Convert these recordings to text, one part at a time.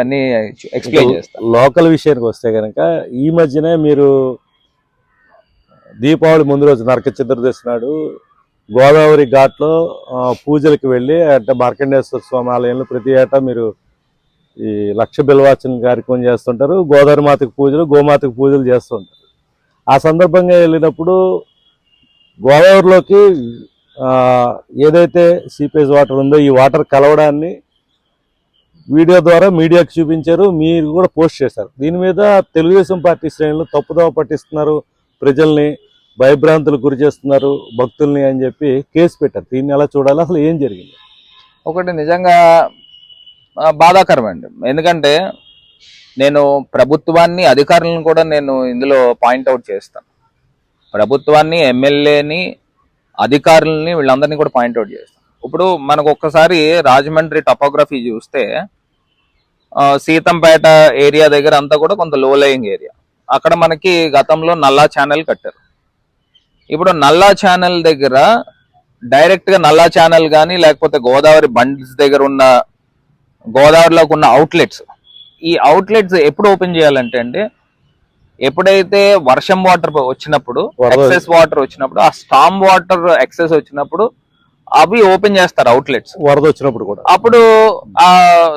అన్ని explain local విషయానికి వస్తే కనుక ఈ మధ్యనే మీరు దీపావళి ముందు రోజు నరక చతుర్దశి నాడు గోదావరి ఘాట్లో పూజలకు వెళ్ళి అంటే మార్కండేశ్వర స్వామి ఆలయంలో ప్రతి ఏటా మీరు ఈ లక్ష బిల్వాచన కార్యక్రమం చేస్తుంటారు గోదావరి మాతకు పూజలు గోమాతకు పూజలు చేస్తుంటారు. ఆ సందర్భంగా వెళ్ళినప్పుడు గోదావరిలోకి ఏదైతే సీపేజ్ వాటర్ ఉందో ఈ వాటర్ కలవడాన్ని వీడియో ద్వారా మీడియాకి చూపించారు మీరు కూడా పోస్ట్ చేశారు. దీని మీద తెలుగుదేశం పార్టీ శ్రేణులు తప్పుదోవ పట్టిస్తున్నారు ప్రజల్ని భయభ్రాంతులకు గురి చేస్తున్నారు భక్తుల్ని అని చెప్పి కేసు పెట్టారు. దీన్ని ఎలా చూడాలి అసలు ఏం జరిగింది? ఒకటి నిజంగా బాధాకరమండి. ఎందుకంటే నేను ప్రభుత్వాన్ని అధికారులను కూడా నేను ఇందులో పాయింట్అవుట్ చేస్తాను. ప్రభుత్వాన్ని ఎమ్మెల్యేని అధికారులని వీళ్ళందరినీ కూడా పాయింట్అవుట్ చేస్తాను. ఇప్పుడు మనకు ఒక్కసారి రాజమండ్రి టపోగ్రఫీ చూస్తే సీతంపేట ఏరియా దగ్గర అంతా కూడా కొంత లో లయింగ్ ఏరియా అక్కడ మనకి గతంలో నల్లా ఛానల్ కట్టారు. ఇప్పుడు నల్లా ఛానల్ దగ్గర డైరెక్ట్గా నల్లా ఛానల్ కానీ లేకపోతే గోదావరి బండ్స్ దగ్గర ఉన్న గోదావరిలోకి ఉన్న అవుట్లెట్స్ ఈ అవుట్లెట్స్ ఎప్పుడు ఓపెన్ చేయాలంటే అండి ఎప్పుడైతే వర్షం వాటర్ వచ్చినప్పుడు ఎక్సెస్ వాటర్ వచ్చినప్పుడు ఆ స్టామ్ వాటర్ ఎక్సెస్ వచ్చినప్పుడు అవి ఓపెన్ చేస్తారు అవుట్లెట్స్ వరద వచ్చినప్పుడు కూడా. అప్పుడు ఆ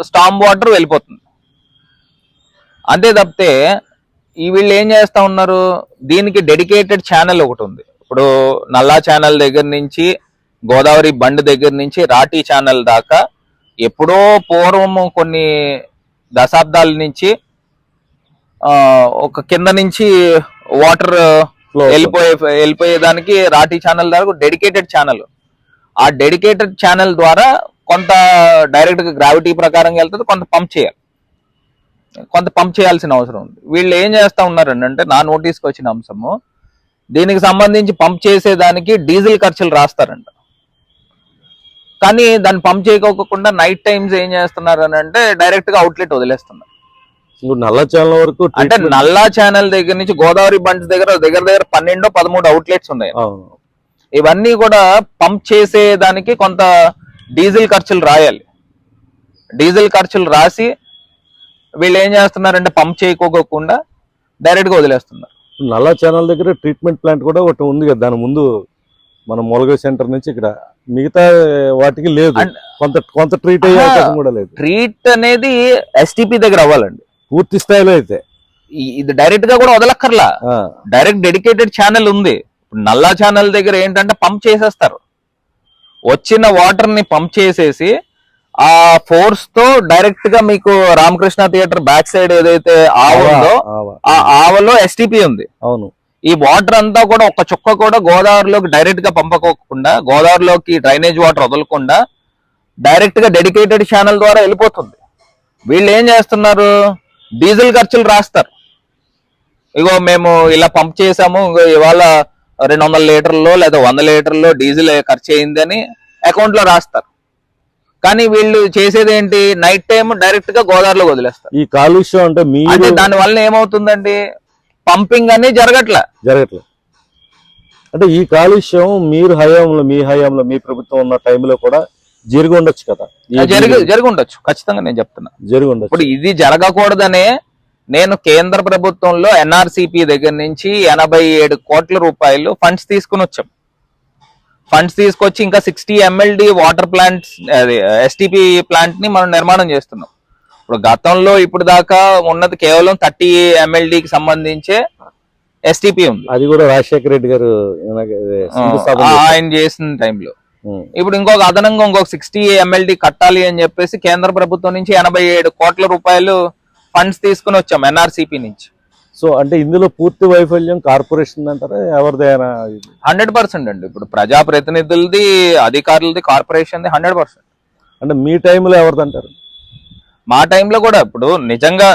స్టామ్ వాటర్ వెళ్ళిపోతుంది. అంతే తప్పితే ఈ వీళ్ళు ఏం చేస్తా ఉన్నారు? దీనికి డెడికేటెడ్ ఛానల్ ఒకటి ఉంది. ఇప్పుడు నల్లా ఛానల్ దగ్గర నుంచి గోదావరి బండ్ దగ్గర నుంచి రాటి ఛానల్ దాకా ఎప్పుడో పూర్వం కొన్ని దశాబ్దాల నుంచి ఆ ఒక కింద నుంచి వాటర్. వెళ్ళిపోయే వెళ్ళిపోయేదానికి రాటి ఛానల్ దాకా డెడికేటెడ్ ఛానల్ ఆ డెడికేటెడ్ ఛానల్ ద్వారా కొంత డైరెక్ట్గా గ్రావిటీ ప్రకారం వెళ్తుంది కొంత పంప్ చేయాలి. కొంత పంప్ చేయాల్సిన అవసరం ఉంది. వీళ్ళు ఏం చేస్తా ఉన్నారండి అంటే నా నోటీస్కి వచ్చిన అంశము దీనికి సంబంధించి పంప్ చేసేదానికి డీజిల్ ఖర్చులు రాస్తారంట. కానీ దాన్ని పంప్ చేయకోకుండా నైట్ టైమ్స్ ఏం చేస్తున్నారు అని అంటే డైరెక్ట్గా అవుట్లెట్ వదిలేస్తున్నారు. నల్ల ఛానల్ వరకు అంటే నల్లా ఛానల్ దగ్గర నుంచి గోదావరి బండ్స్ దగ్గర దగ్గర దగ్గర పన్నెండు పదమూడు అవుట్లెట్స్ ఉన్నాయి. ఇవన్నీ కూడా పంప్ చేసే దానికి కొంత డీజిల్ ఖర్చులు రాయాలి. డీజిల్ ఖర్చులు రాసి వీళ్ళు ఏం చేస్తున్నారంటే పంప్ చేయకోకుండా డైరెక్ట్గా వదిలేస్తున్నారు. నల్ల ఛానల్ దగ్గర ట్రీట్మెంట్ ప్లాంట్ కూడా ఒకటి ఉంది కదా దాని ముందు మన మొలగ సెంటర్ నుంచి ఇక్కడ. మిగతా వాటికి లేదు. కొంత కొంత ట్రీట్ అయ్యే ఆహా. అవకాశం కూడా లేదు. ట్రీట్ అనేది ఎస్టీపీ దగ్గర అవ్వాలండి. పూర్తి స్థాయిలో అయితే. ఇది డైరెక్ట్గా కూడా వదలక్కర్లా. డైరెక్ట్ డెడికేటెడ్ ఛానల్ ఉంది. ఇప్పుడు నల్లా ఛానల్ దగ్గర ఏంటంటే పంప్ చేసేస్తారు. వచ్చిన వాటర్ని పంప్ చేసేసి ఆ ఫోర్స్తో డైరెక్ట్గా మీకు రామకృష్ణ థియేటర్ బ్యాక్ సైడ్ ఏదైతే ఆవ ఆవా, ఉందో ఆవా. ఆ ఆవలో ఎస్టీపీ ఉంది. అవును. ఈ వాటర్ అంతా కూడా ఒక చుక్క కూడా గోదావరిలోకి డైరెక్ట్గా పంపకోకుండా గోదావరిలోకి డ్రైనేజ్ వాటర్ వదలకుండా డైరెక్ట్గా డెడికేటెడ్ ఛానల్ ద్వారా వెళ్ళిపోతుంది. వీళ్ళు ఏం చేస్తున్నారు? డీజిల్ ఖర్చులు రాస్తారు. ఇగో మేము ఇలా పంప్ చేసాము ఇవాళ రెండు వందల లీటర్లో లేదా వంద లీటర్లో డీజిల్ ఖర్చు అయింది అని అకౌంట్లో రాస్తారు. కానీ వీళ్ళు చేసేది ఏంటి? నైట్ టైం డైరెక్ట్గా గోదావరిలో వదిలేస్తారు. ఈ కాలుష్యం అంటే అంటే దాని వల్ల ఏమవుతుందండి? పంపింగ్ అని జరగట్లే. జరగట్లేదు అంటే ఈ కాలుష్యం మీరు హయాంలో మీ హయాంలో మీ ప్రభుత్వం ఉన్న టైంలో కూడా జరిగి ఉండొచ్చు కదా? జరిగి జరిగి ఉండొచ్చు. ఖచ్చితంగా నేను చెప్తున్నా. జరిగి ఉండొచ్చు. ఇప్పుడు ఇది జరగకూడదనే నేను కేంద్ర ప్రభుత్వంలో ఎన్ఆర్సిపి దగ్గర నుంచి ఎనభై ఏడు కోట్ల రూపాయలు ఫండ్స్ తీసుకుని వచ్చాం ఫండ్స్ తీసుకొచ్చి ఇంకా sixty MLD water plants STP ప్లాంట్ని మనం నిర్మాణం చేస్తున్నాం ఇప్పుడు గతంలో ఇప్పుడు దాకా ఉన్నది కేవలం థర్టీ ఎంఎల్డికి సంబంధించే ఎస్టిపి ఉంది అది కూడా రాజశేఖర రెడ్డి గారు. ఆయన చేసిన టైంలో. ఇప్పుడు ఇంకొక అదనంగా ఇంకొక సిక్స్టీ ఎంఎల్డి కట్టాలి అని చెప్పేసి కేంద్ర ప్రభుత్వం నుంచి ఎనభై ఏడు కోట్ల రూపాయలు ఫండ్స్ తీసుకుని వచ్చాం ఎన్ఆర్సిపి నుంచి. సో అంటే ఇందులో పూర్తి వైఫల్యం కార్పొరేషన్ అంటారా? ఎవరిదైనా? హండ్రెడ్ పర్సెంట్ అండి. ఇప్పుడు ప్రజాప్రతినిధులది అధికారులది కార్పొరేషన్ది హండ్రెడ్ పర్సెంట్. అంటే మీ టైంలో ఎవరిదంటారు మా టైంలో కూడా ఇప్పుడు నిజంగా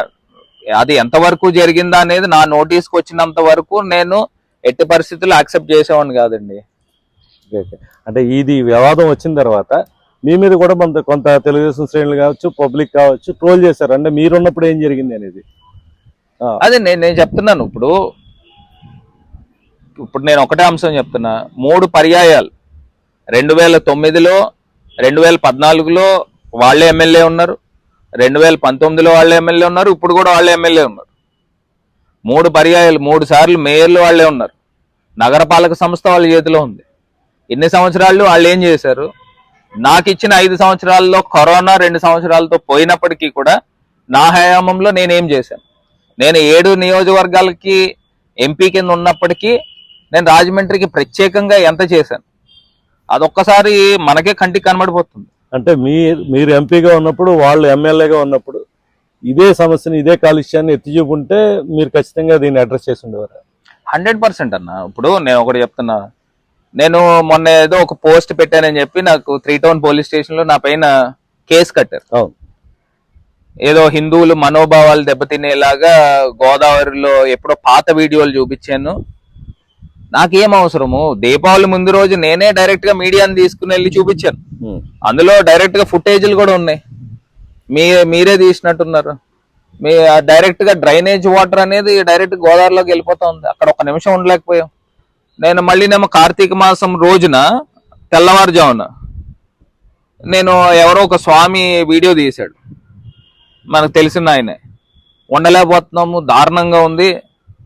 అది ఎంతవరకు జరిగిందా అనేది నా నోటీస్కి వచ్చినంత వరకు నేను ఎట్టి పరిస్థితుల్లో యాక్సెప్ట్ చేసేవాడిని కాదండి. అంటే ఇది వివాదం వచ్చిన తర్వాత మీ మీద కూడా కొంత కొంత తెలుగుదేశం శ్రేణులు కావచ్చు పబ్లిక్ కావచ్చు ట్రోల్ చేశారు. అంటే మీరున్నప్పుడు ఏం జరిగింది అనేది? అదే నేను నేను చెప్తున్నాను ఇప్పుడు. ఇప్పుడు నేను ఒకటే అంశం చెప్తున్నా. మూడు పర్యాయాలు. రెండు వేల తొమ్మిదిలో రెండు వేల పద్నాలుగులో వాళ్ళే ఎమ్మెల్యే ఉన్నారు. రెండు వేల పంతొమ్మిదిలో వాళ్ళే ఎమ్మెల్యే ఉన్నారు. ఇప్పుడు కూడా వాళ్ళే ఎమ్మెల్యే ఉన్నారు. మూడు పర్యాయాలు మూడు సార్లు మేయర్లు వాళ్ళే ఉన్నారు. నగరపాలక సంస్థ వాళ్ళ చేతిలో ఉంది. ఇన్ని సంవత్సరాలు వాళ్ళు ఏం చేశారు? నాకు ఇచ్చిన ఐదు సంవత్సరాల్లో కరోనా రెండు సంవత్సరాలతో పోయినప్పటికీ కూడా నా హయాంలో నేనేం చేశాను? నేను ఏడు నియోజకవర్గాలకి ఎంపీ కింద ఉన్నప్పటికీ నేను రాజమండ్రికి ప్రత్యేకంగా ఎంత చేశాను? అదొక్కసారి మనకే కంటికి కనబడిపోతుంది. అంటే మీ మీరు ఎంపీగా ఉన్నప్పుడు వాళ్ళు ఎమ్మెల్యేగా ఉన్నప్పుడు ఇదే సమస్యని ఇదే కాలుష్యాన్ని ఎత్తి చూపుంటే మీరు ఖచ్చితంగా దీన్ని అడ్రస్ చేసి ఉండేవారు? హండ్రెడ్ పర్సెంట్ అన్న. ఇప్పుడు నేను ఒకటి చెప్తున్నా. నేను మొన్న ఏదో ఒక పోస్ట్ పెట్టానని చెప్పి నాకు త్రీ టౌన్ పోలీస్ స్టేషన్లో నా పైన కేసు కట్టారు. అవును. ఏదో హిందువులు మనోభావాలు దెబ్బతినేలాగా గోదావరిలో ఎప్పుడో పాత వీడియోలు చూపించాను. నాకేం అవసరము? దీపావళి ముందు రోజు నేనే డైరెక్ట్గా మీడియాని తీసుకుని వెళ్ళి చూపించాను. అందులో డైరెక్ట్గా ఫుటేజ్లు కూడా ఉన్నాయి. మీ మీరే తీసినట్టున్నారు. మీ డైరెక్ట్గా డ్రైనేజ్ వాటర్ అనేది డైరెక్ట్ గోదావరిలోకి వెళ్ళిపోతా ఉంది. అక్కడ ఒక నిమిషం ఉండలేకపోయాం. నేను మళ్ళీనేమో కార్తీక మాసం రోజున తెల్లవారుజామున నేను ఎవరో ఒక స్వామి వీడియో తీశాడు. మనకు తెలిసిన ఆయనే. ఉండలేకపోతున్నాము దారుణంగా ఉంది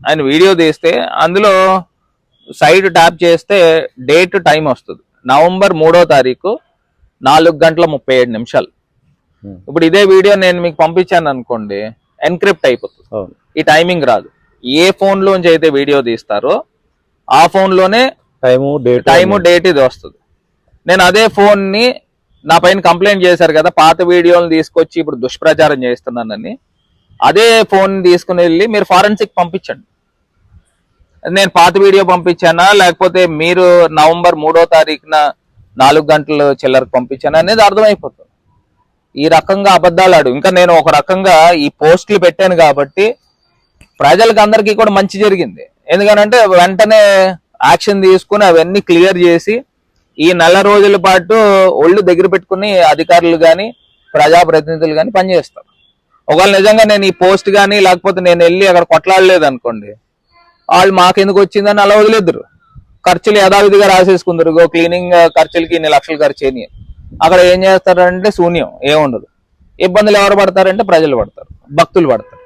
ఆయన వీడియో తీస్తే అందులో సైడ్ ట్యాప్ చేస్తే డేట్ టైం వస్తుంది. నవంబర్ మూడో తారీఖు నాలుగు గంటల ముప్పై ఏడు నిమిషాలు. ఉమ్. ఇప్పుడు ఇదే వీడియో నేను మీకు పంపించాను అనుకోండి ఎన్క్రిప్ట్ అయిపోతుంది. ఈ టైమింగ్ రాదు. ఏ ఫోన్ లోంచి అయితే వీడియో తీస్తారో ఆ ఫోన్లోనే టైము డేట్ టైము డేట్ ఇది వస్తుంది. నేను అదే ఫోన్ని నా పైన కంప్లైంట్ చేశారు కదా పాత వీడియోలు తీసుకొచ్చి ఇప్పుడు దుష్ప్రచారం చేస్తున్నానని అదే ఫోన్ తీసుకుని వెళ్ళి మీరు ఫారెన్సిక్ పంపించండి. నేను పాత వీడియో పంపించానా లేకపోతే మీరు నవంబర్ మూడో తారీఖున నాలుగు గంటలు చిల్లరకు పంపించానా అనేది అర్థమైపోతుంది. ఈ రకంగా అబద్ధాలు ఆడు. ఇంకా నేను ఒక రకంగా ఈ పోస్టులు పెట్టాను కాబట్టి ప్రజలకు అందరికీ కూడా మంచి జరిగింది. ఎందుకనంటే వెంటనే యాక్షన్ తీసుకుని అవన్నీ క్లియర్ చేసి ఈ నెల రోజుల పాటు ఒళ్ళు దగ్గర పెట్టుకుని అధికారులు కానీ ప్రజాప్రతినిధులు కానీ పనిచేస్తారు. ఒకవేళ నిజంగా నేను ఈ పోస్ట్ కానీ లేకపోతే నేను వెళ్ళి అక్కడ కొట్లాడలేదు అనుకోండి వాళ్ళు మాకెందుకు వచ్చిందని అలా వదిలేద్దరు. ఖర్చులు యథావిధిగా రాసేసుకుందరు. గో క్లీనింగ్ ఖర్చులకి ఇన్ని లక్షలు ఖర్చు అని అక్కడ ఏం చేస్తారంటే శూన్యం ఏముండదు. ఇబ్బందులు ఎవరు పడతారంటే ప్రజలు పడతారు భక్తులు పడతారు.